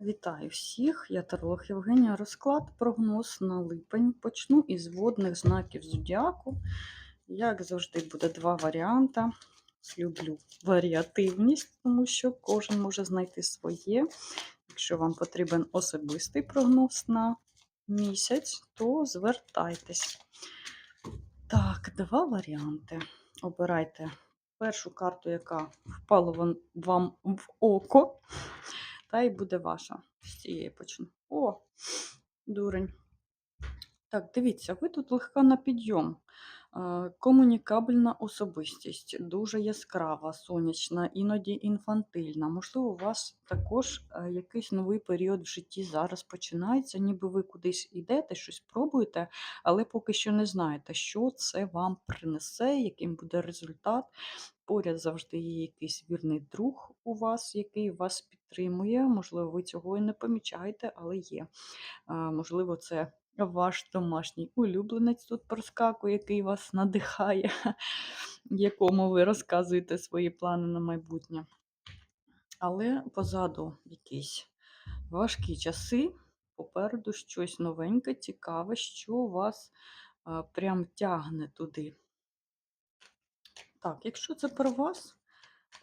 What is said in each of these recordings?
Вітаю всіх! Я Тарлох Євгенія. Розклад прогноз на липень. Почну із водних знаків зодіаку. Як завжди, буде два варіанти. Люблю варіативність, тому що кожен може знайти своє. Якщо вам потрібен особистий прогноз на місяць, то звертайтесь. Так, два варіанти. Обирайте першу карту, яка впала вам в око та й буде ваша. З цієї почну. О, дурень. Так, дивіться, ви тут легка на підйом. Комунікабельна особистість, дуже яскрава, сонячна, іноді інфантильна. Можливо, у вас також е, якийсь новий період в житті зараз починається, ніби ви кудись йдете, щось пробуєте, але поки що не знаєте, що це вам принесе, яким буде результат. Поряд завжди є якийсь вірний друг у вас, який вас підтримує. Можливо, ви цього і не помічаєте, але є. Можливо, це ваш домашній улюбленець тут проскакує, який вас надихає, якому ви розказуєте свої плани на майбутнє. Але позаду якісь важкі часи, попереду щось новеньке, цікаве, що вас прям тягне туди. Так, якщо це про вас,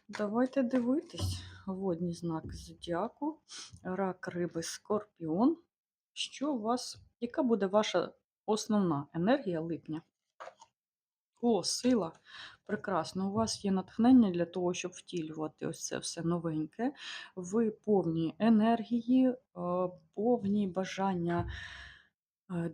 давайте дивитись. Водні знаки зодіаку, рак, риби, скорпіон. Що у вас, яка буде ваша основна енергія липня? О, сила! Прекрасно, у вас є натхнення для того, щоб втілювати ось це все новеньке. Ви повні енергії, е, повні бажання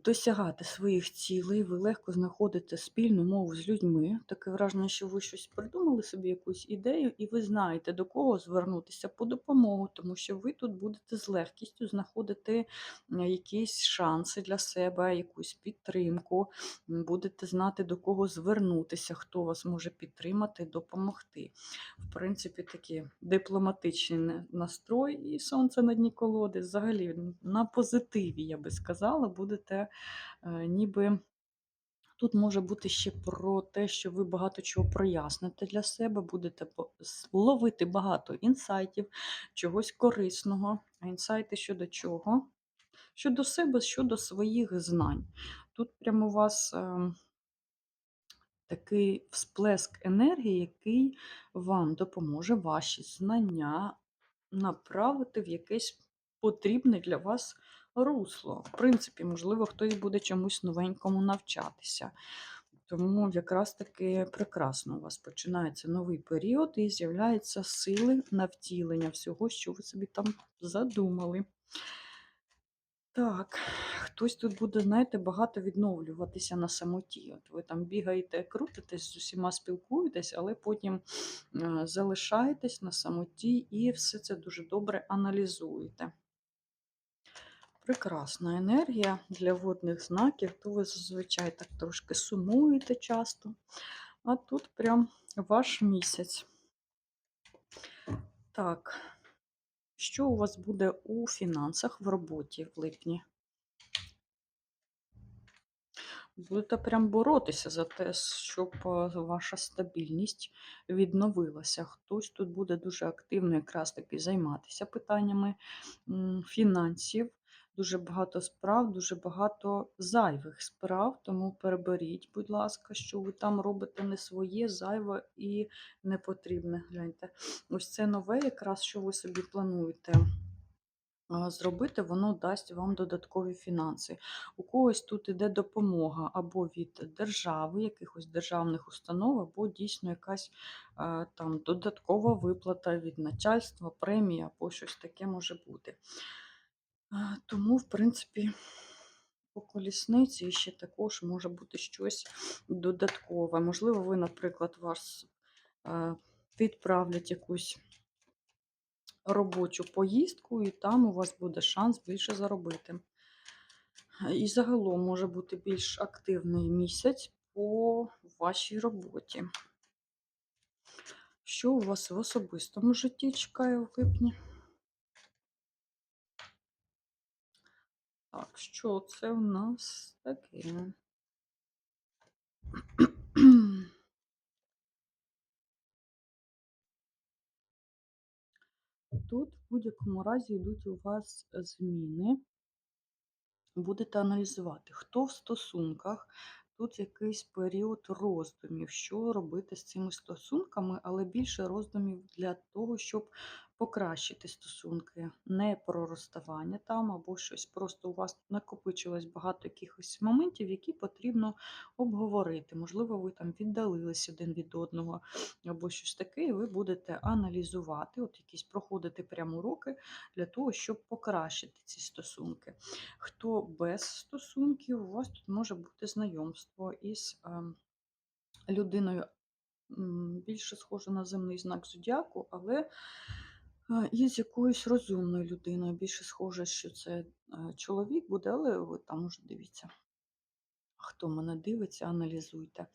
досягати своїх цілей, ви легко знаходите спільну мову з людьми. Таке враження, що ви щось придумали собі, якусь ідею, і ви знаєте, до кого звернутися по допомогу, тому що ви тут будете з легкістю знаходити якісь шанси для себе, якусь підтримку, будете знати, до кого звернутися, хто вас може підтримати, допомогти. В принципі, такий дипломатичний настрой і сонце на дні колоди. Взагалі на позитиві, я би сказала, будете будете е, ніби. Тут може бути ще про те, що ви багато чого проясните для себе, будете ловити багато інсайтів, чогось корисного. А інсайти щодо чого? Щодо себе, щодо своїх знань. Тут прямо у вас е, такий всплеск енергії, який вам допоможе ваші знання направити в якесь потрібне для вас русло. В принципі, можливо, хтось буде чомусь новенькому навчатися. Тому якраз таки прекрасно у вас починається новий період і з'являються сили на втілення всього, що ви собі там задумали. Так, хтось тут буде, знаєте, багато відновлюватися на самоті. От ви там бігаєте, крутитесь, з усіма спілкуєтесь, але потім е, залишаєтесь на самоті і все це дуже добре аналізуєте. Прекрасна енергія для водних знаків, то ви зазвичай так трошки сумуєте часто. А тут прям ваш місяць. Так, що у вас буде у фінансах в роботі в липні? Будете прям боротися за те, щоб ваша стабільність відновилася. Хтось тут буде дуже активно якраз таки займатися питаннями фінансів дуже багато справ, дуже багато зайвих справ, тому переберіть, будь ласка, що ви там робите не своє, зайве і не потрібне. Гляньте. Ось це нове, якраз що ви собі плануєте. Зробити, воно дасть вам додаткові фінанси. У когось тут іде допомога або від держави, якихось державних установ, або дійсно якась там додаткова виплата від начальства, премія, або щось таке може бути. Тому, в принципі, по колісниці ще також може бути щось додаткове. Можливо, ви, наприклад, вас відправлять якусь робочу поїздку, і там у вас буде шанс більше заробити. І загалом може бути більш активний місяць по вашій роботі. Що у вас в особистому житті чекає в липні? Так, що це у нас таке? Тут в будь-якому разі йдуть у вас зміни. Будете аналізувати, хто в стосунках, тут якийсь період роздумів, що робити з цими стосунками, але більше роздумів для того, щоб покращити стосунки, не про розставання там або щось. Просто у вас накопичилось багато якихось моментів, які потрібно обговорити. Можливо, ви там віддалились один від одного, або щось таке, і ви будете аналізувати, от якісь проходити прямо уроки для того, щоб покращити ці стосунки. Хто без стосунків, у вас тут може бути знайомство із ем, людиною більше схоже на земний знак зодіаку, але е, із якоюсь розумною людиною. Більше схоже, що це е, чоловік буде, але ви там уже дивіться. Хто мене дивиться, аналізуйте.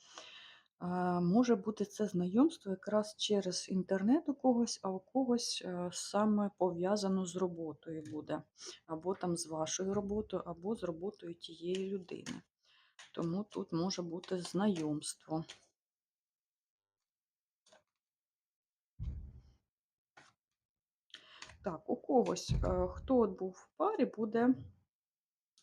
Може бути це знайомство якраз через інтернет у когось, а у когось е, саме пов'язано з роботою буде. Або там з вашою роботою, або з роботою тієї людини. Тому тут може бути знайомство. Так, у когось, е, хто був в парі, буде,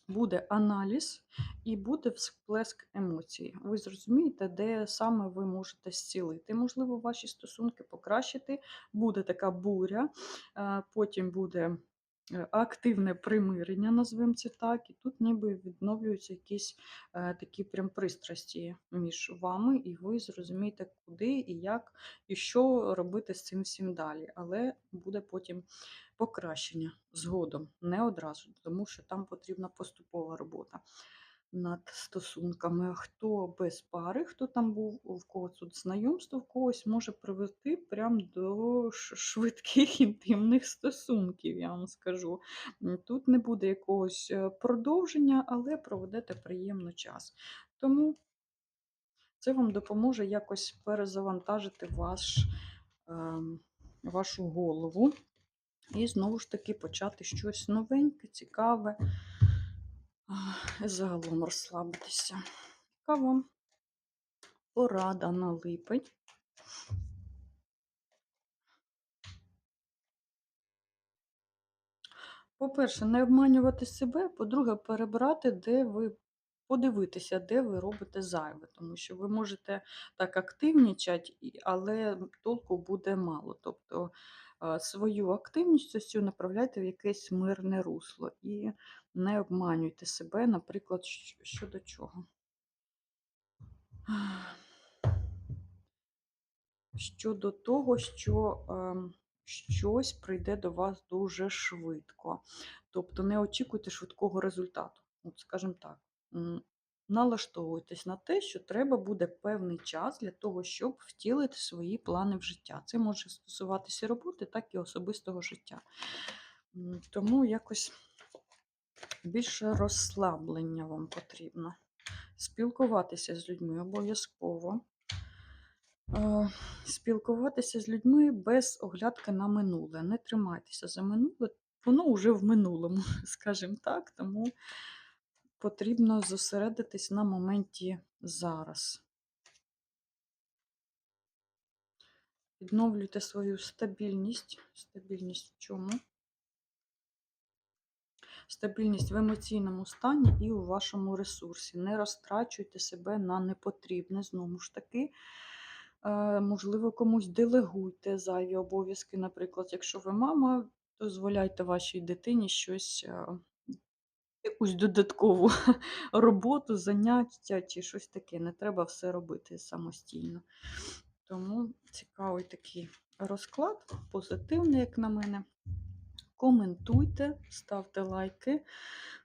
буде аналіз і буде всплеск емоцій. Ви зрозумієте, де саме ви можете зцілити, можливо, ваші стосунки покращити. Буде така буря, е, потім буде активне примирення, назвемо це так, і тут ніби відновлюються якісь е, такі прям пристрасті між вами, і ви зрозумієте, куди і як, і що робити з цим всім далі. Але буде потім покращення згодом, не одразу, тому що там потрібна поступова робота над стосунками. Хто без пари, хто там був, в кого тут знайомство, в когось може привести прям до швидких інтимних стосунків, я вам скажу. Тут не буде якогось е, продовження, але проведете приємно час. Тому це вам допоможе якось перезавантажити ваш, ем, вашу голову. І знову ж таки почати щось новеньке, цікаве, загалом розслабитися. Яка вам порада на липень? По-перше, не обманювати себе, по-друге, перебрати, де ви подивитися, де ви робите зайве, тому що ви можете так активнічати, але толку буде мало. Тобто свою активність цю направляйте в якесь мирне русло і не обманюйте себе, наприклад, щодо чого. Щодо того, що ем, щось прийде до вас дуже швидко. Тобто не очікуйте швидкого результату. От, скажімо так, налаштовуйтесь на те, що треба буде певний час для того, щоб втілити свої плани в життя. Це може стосуватися роботи, так і особистого життя. Тому якось більше розслаблення вам потрібно. Спілкуватися з людьми обов'язково. Е, Спілкуватися з людьми без оглядки на минуле. Не тримайтеся за минуле, воно вже в минулому, скажімо так, тому потрібно зосередитись на моменті зараз. Відновлюйте свою стабільність. Стабільність в чому? Стабільність в емоційному стані і у вашому ресурсі. Не розтрачуйте себе на непотрібне, знову ж таки. Е, Можливо, комусь делегуйте зайві обов'язки. Наприклад, якщо ви мама, дозволяйте вашій дитині щось, е, якусь додаткову роботу, заняття чи щось таке. Не треба все робити самостійно. Тому цікавий такий розклад, позитивний, як на мене. Коментуйте, ставте лайки,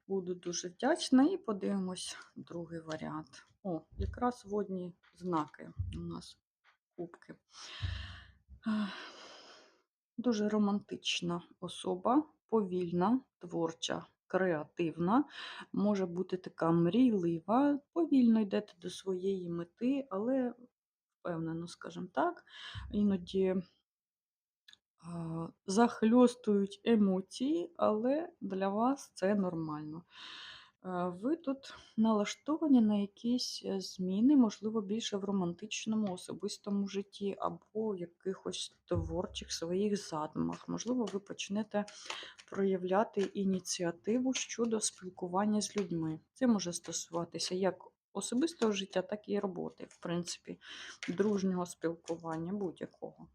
буду дуже вдячна. І подивимось другий варіант. О, якраз водні знаки у нас кубки. Дуже романтична особа, повільна, творча, креативна, може бути така мрійлива, повільно йдете до своєї мети, але впевнено, скажімо так, іноді захльостують емоції, але для вас це нормально. Ви тут налаштовані на якісь е, зміни, можливо, більше в романтичному, особистому житті, або в якихось творчих своїх задумах. Можливо, ви почнете проявляти ініціативу щодо спілкування з людьми. Це може стосуватися як особистого життя, так і роботи, в принципі, дружнього спілкування будь-якого.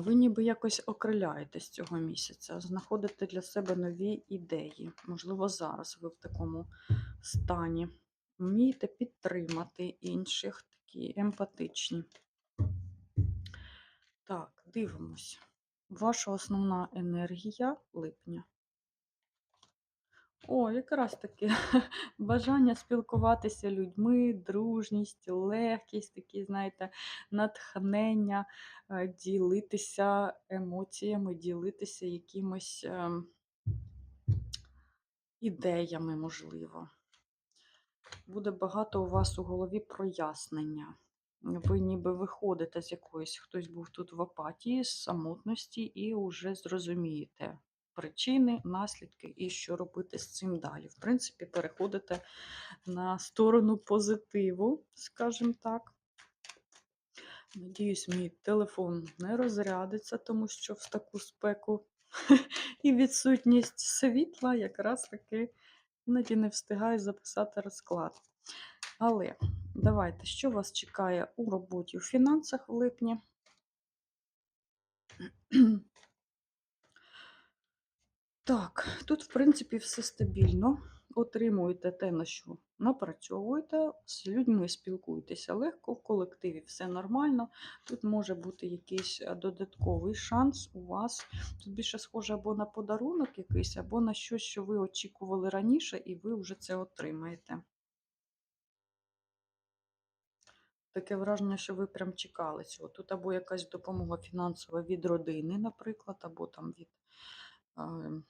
Ви ніби якось окриляєтесь цього місяця, знаходите для себе нові ідеї. Можливо, зараз ви в такому стані. Вмієте підтримати інших, такі емпатичні. Так, дивимось. Ваша основна енергія липня. О, якраз таки бажання спілкуватися людьми, дружність, легкість, такі, знаєте, натхнення, е, ділитися емоціями, ділитися якимось ем, ідеями, можливо. Буде багато у вас у голові прояснення. Ви ніби виходите з якоїсь, хтось був тут в апатії, самотності, і вже зрозумієте причини, наслідки і що робити з цим далі. В принципі, переходите на сторону позитиву, скажімо так. Надіюсь, мій телефон не розрядиться, тому що в таку спеку і відсутність світла якраз таки іноді не встигаю записати розклад. Але давайте, що вас чекає у роботі у фінансах в липні? Так, тут, в принципі, все стабільно. Отримуєте те, на що напрацьовуєте, з людьми спілкуєтеся легко, в колективі все нормально. Тут може бути якийсь е, додатковий шанс у вас. Тут більше схоже або на подарунок якийсь, або на щось, що ви очікували раніше, і ви вже це отримаєте. Таке враження, що ви прям чекали цього. Тут або якась допомога фінансова від родини, наприклад, або там від е,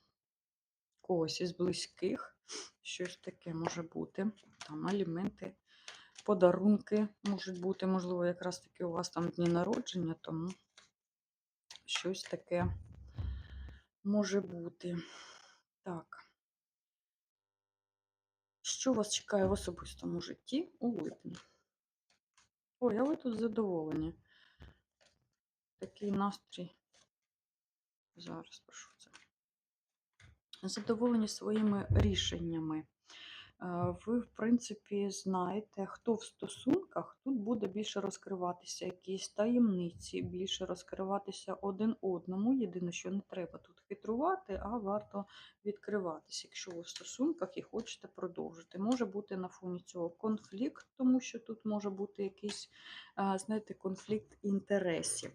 когось із близьких. Щось таке може бути. Там аліменти, подарунки можуть бути, можливо, якраз таки у вас там дні народження, тому щось таке може бути. Так. Що вас чекає в особистому житті у липні? Ой, а ви тут задоволені. Такий настрій. Зараз прошу. Задоволені своїми рішеннями. Е, ви, в принципі, знаєте, хто в стосунках, тут буде більше розкриватися якісь таємниці, більше розкриватися один одному. Єдине, що не треба тут хитрувати, а варто відкриватися, якщо ви в стосунках і хочете продовжити. Може бути на фоні цього конфлікт, тому що тут може бути якийсь, е, знаєте, конфлікт інтересів.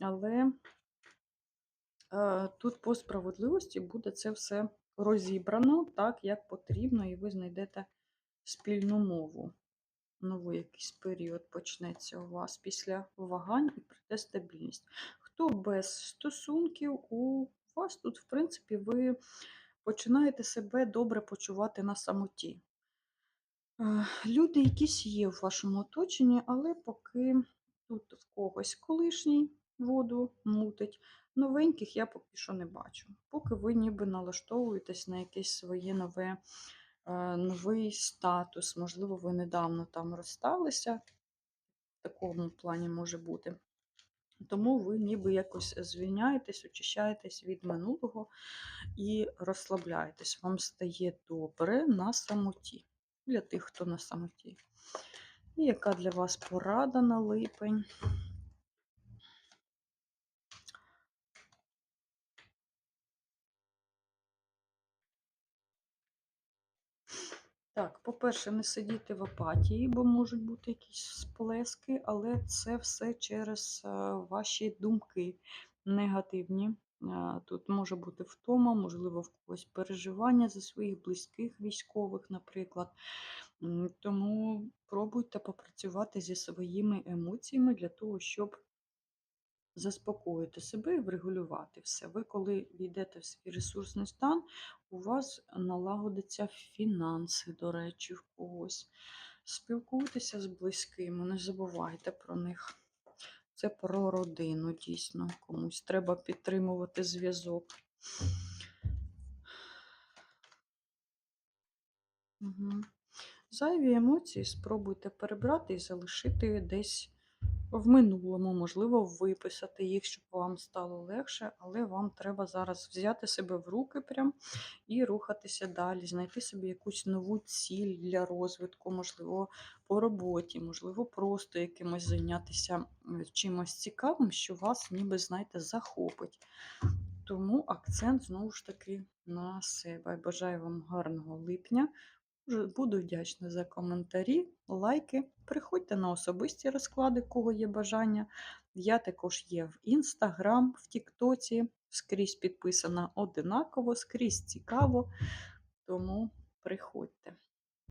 Але тут по справедливості буде це все розібрано так, як потрібно, і ви знайдете спільну мову. Новий якийсь період почнеться у вас після вагань і прийде стабільність. Хто без стосунків, у вас тут, в принципі, ви починаєте себе добре почувати на самоті. Е, люди якісь є в вашому оточенні, але поки тут в когось колишній воду мутить, Новеньких я поки що не бачу. Поки ви ніби налаштовуєтесь на якесь своє нове, е, новий статус. Можливо, ви недавно там розсталися, в такому плані може бути. Тому ви ніби якось звільняєтесь, очищаєтесь від минулого і розслабляєтесь. Вам стає добре на самоті. Для тих, хто на самоті. І яка для вас порада на липень? Так, по-перше, не сидіти в апатії, бо можуть бути якісь сплески, але це все через е, ваші думки негативні. Е, тут може бути втома, можливо, в когось переживання за своїх близьких військових, наприклад. Тому пробуйте попрацювати зі своїми емоціями для того, щоб заспокоїти себе і врегулювати все. Ви, коли війдете в свій ресурсний стан, у вас налагодяться фінанси, до речі, в когось. Спілкуйтеся з близькими, не забувайте про них. Це про родину, дійсно. Комусь треба підтримувати зв'язок. Угу. Зайві емоції спробуйте перебрати і залишити десь в минулому, можливо, виписати їх, щоб вам стало легше, але вам треба зараз взяти себе в руки прям і рухатися далі, знайти собі якусь нову ціль для розвитку, можливо, по роботі, можливо, просто якимось зайнятися чимось цікавим, що вас, ніби, знаєте, захопить. Тому акцент знову ж таки на себе. Бажаю вам гарного липня. Дуже Буду вдячна за коментарі, лайки. Приходьте на особисті розклади, кого є бажання. Я також є в Інстаграм, в Тіктоці, скрізь підписана одинаково, скрізь цікаво. Тому приходьте.